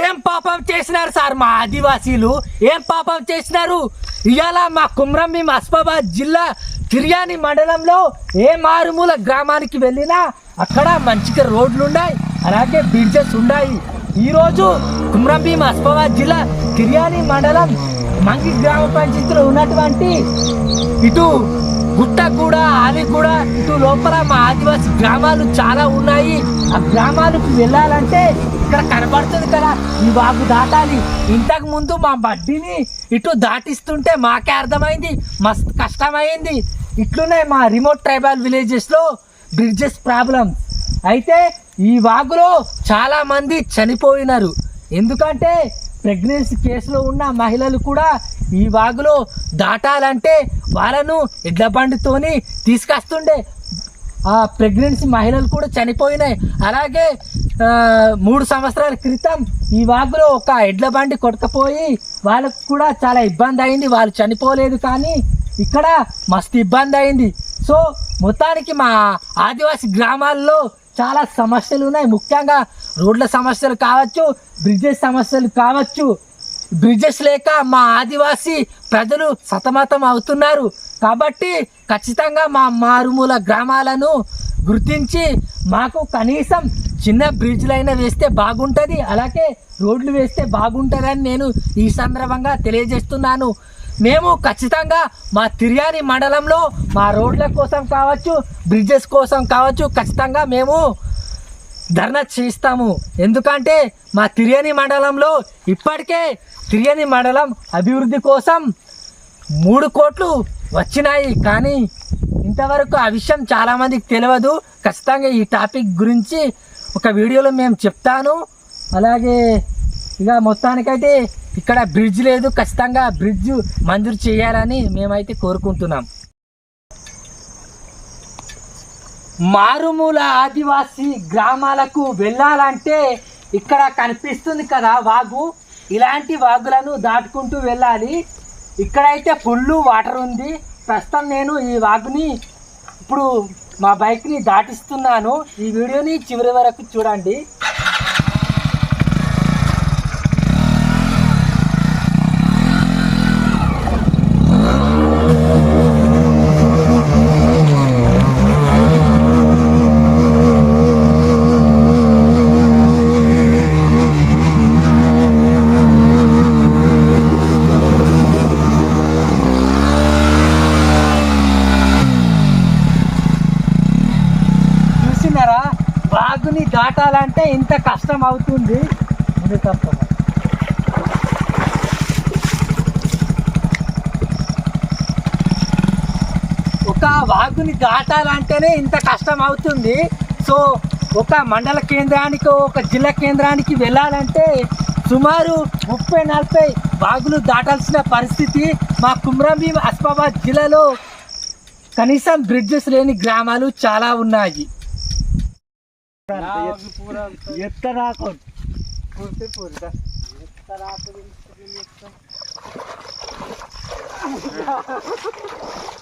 ఏం పాపం చేసినారు సార్ మా ఆదివాసీలు? ఏం పాపం చేసినారు? ఇవాళ మా కుమ్రంభీం అస్మాబాద్ జిల్లా తిర్యాని మండలంలో ఏ మారుమూల గ్రామానికి వెళ్ళినా అక్కడ మంచిగా రోడ్లు ఉన్నాయి అలాగే బ్రిడ్జెస్ ఉన్నాయి. ఈరోజు కుమ్రంభీం అస్మాబాద్ జిల్లా తిర్యాని మండలం మంగి గ్రామ పంచాయతీలో ఉన్నటువంటి ఇటు గుట్టగూడ ఆలిగూడ ఇటు లోపల మా ఆదివాసి గ్రామాలు చాలా ఉన్నాయి. ఆ గ్రామాలకు వెళ్ళాలంటే ఇక్కడ కనబడుతుంది కదా. ఈ వాగు దాటాలి. ఇంతకు ముందు మా బడ్డీని ఇటు దాటిస్తుంటే మాకే అర్థమైంది. మస్తు కష్టమైంది. ఇట్లున్నాయి మా రిమోట్ ట్రైబల్ విలేజెస్లో బ్రిడ్జెస్ ప్రాబ్లం అయితే ఈ వాగులో చాలామంది చనిపోయినారు. ఎందుకంటే ప్రెగ్నెన్సీ కేసులో ఉన్న మహిళలు కూడా ఈ వాగులో దాటాలంటే వాళ్ళను ఎడ్ల బండితోని తీసుకొస్తుండే. ఆ ప్రెగ్నెన్సీ మహిళలు కూడా చనిపోయినాయి. అలాగే మూడు సంవత్సరాల క్రితం ఈ వాగులో ఒక ఎడ్ల బండి కొట్టకపోయి వాళ్ళకు కూడా చాలా ఇబ్బంది అయింది. వాళ్ళు చనిపోలేదు కానీ ఇక్కడ మస్తు ఇబ్బంది అయింది. సో మొత్తానికి మా ఆదివాసి గ్రామాల్లో చాలా సమస్యలు ఉన్నాయి. ముఖ్యంగా రోడ్ల సమస్యలు కావచ్చు బ్రిడ్జెస్ సమస్యలు కావచ్చు. బ్రిడ్జెస్ లేక మా ఆదివాసీ ప్రజలు సతమతం అవుతున్నారు. కాబట్టి ఖచ్చితంగా మా మారుమూల గ్రామాలను గుర్తించి మాకు కనీసం చిన్న బ్రిడ్జ్లైనా వేస్తే బాగుంటుంది అలాగే రోడ్లు వేస్తే బాగుంటుందని నేను ఈ సందర్భంగా తెలియజేస్తున్నాను. మేము ఖచ్చితంగా మా తిర్యాని మండలంలో మా రోడ్ల కోసం కావచ్చు బ్రిడ్జెస్ కోసం కావచ్చు ఖచ్చితంగా మేము ధర్నా చేస్తాము. ఎందుకంటే మా తిరియని మండలంలో ఇప్పటికే తిరియని మండలం అభివృద్ధి కోసం మూడు కోట్లు వచ్చినాయి. కానీ ఇంతవరకు ఆ విషయం చాలామందికి తెలియదు ఖచ్చితంగా ఈ టాపిక్ గురించి ఒక వీడియోలో మేము చెప్తాను. అలాగే ఇక మొత్తానికైతే ఇక్కడ బ్రిడ్జ్ లేదు. ఖచ్చితంగా బ్రిడ్జ్ మంజూరు చేయాలని మేమైతే కోరుకుంటున్నాం. మారుమూల ఆదివాసీ గ్రామాలకు వెళ్ళాలంటే ఇక్కడ కనిపిస్తుంది కదా వాగు. ఇలాంటి వాగులను దాటుకుంటూ వెళ్ళాలి. ఇక్కడైతే ఫుల్ వాటర్ ఉంది. ప్రస్తుతం నేను ఈ వాగుని ఇప్పుడు మా బైక్ని దాటిస్తున్నాను. ఈ వీడియోని చివరి వరకు చూడండి చూసినారా వాగుని దాటాలంటే ఇంత కష్టం అవుతుంది. ఇది కష్టం ఒక వాగుని దాటాలంటేనే ఇంత కష్టం అవుతుంది. సో ఒక మండల కేంద్రానికి ఒక జిల్లా కేంద్రానికి వెళ్ళాలంటే సుమారు ముప్పై నలభై వాగులు దాటాల్సిన పరిస్థితి మా కుమ్రంభీం అస్మాబాద్ జిల్లాలో కనీసం బ్రిడ్జెస్ లేని గ్రామాలు చాలా ఉన్నాయి. चालतं येत तर आपण पुरते पुरता. येत तर आपण येत.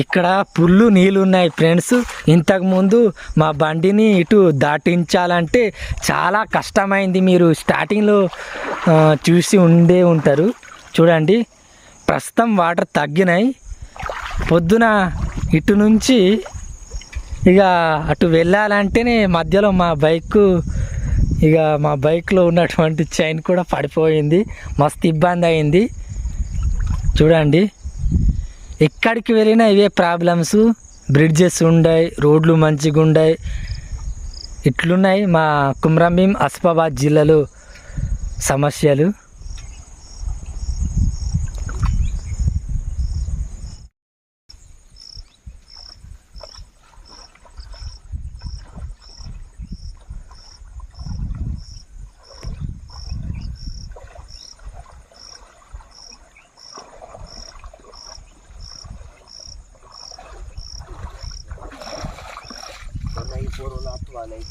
ఇక్కడ పుల్లు నీళ్ళు ఉన్నాయి ఫ్రెండ్స్ ఇంతకుముందు మా బండిని ఇటు దాటించాలంటే చాలా కష్టమైంది మీరు స్టార్టింగ్లో చూసి ఉండే ఉంటారు. చూడండి ప్రస్తుతం వాటర్ తగ్గినాయి. పొద్దున ఇటు నుంచి ఇక అటు వెళ్ళాలంటేనే మధ్యలో మా బైక్ ఇక మా బైక్లో ఉన్నటువంటి చైన్ కూడా పడిపోయింది. మస్తు ఇబ్బంది అయింది. చూడండి ఎక్కడికి వెళ్ళినా ఇవే ప్రాబ్లమ్స్. బ్రిడ్జెస్ ఉన్నాయి రోడ్లు మంచిగా ఉన్నాయి ఇట్లున్నాయి మా కుమ్రంభీం అస్మాబాద్ జిల్లాలో సమస్యలు. नाही पोरवला तू नाही